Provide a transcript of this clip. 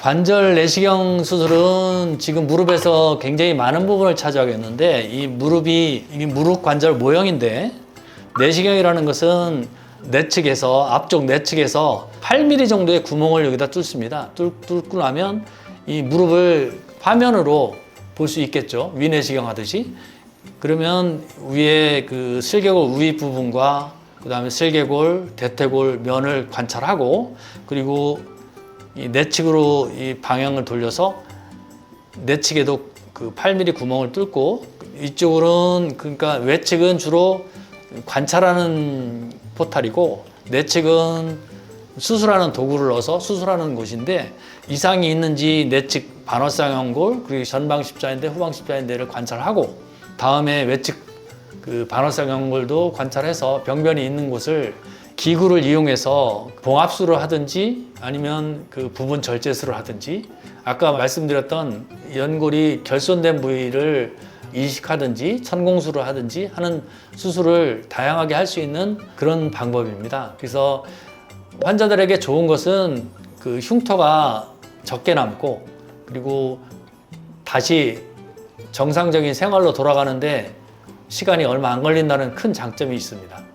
관절 내시경 수술은 지금 무릎에서 굉장히 많은 부분을 차지하겠는데 이 무릎이 이게 무릎 관절 모형인데 내시경이라는 것은 내측에서 앞쪽 내측에서 8mm 정도의 구멍을 여기다 뚫습니다. 뚫, 뚫고 나면 이 무릎을 화면으로 볼 수 있겠죠. 위내시경 하듯이. 그러면 위에 그 슬개골 우윗 부분과 그 다음에 슬개골, 대퇴골 면을 관찰하고 그리고 이 내측으로 이 방향을 돌려서 내측에도 그 8mm 구멍을 뚫고 이쪽으로는 그러니까 외측은 주로 관찰하는 포탈이고 내측은 수술하는 도구를 넣어서 수술하는 곳인데 이상이 있는지 내측 반월상 연골 그리고 전방 십자인대 후방 십자인대를 관찰하고 다음에 외측 그 반월상 연골도 관찰해서 병변이 있는 곳을 기구를 이용해서 봉합수를 하든지 아니면 그 부분 절제술을 하든지 아까 말씀드렸던 연골이 결손된 부위를 이식하든지 천공수를 하든지 하는 수술을 다양하게 할 수 있는 그런 방법입니다. 그래서 환자들에게 좋은 것은 그 흉터가 적게 남고 그리고 다시 정상적인 생활로 돌아가는데 시간이 얼마 안 걸린다는 큰 장점이 있습니다.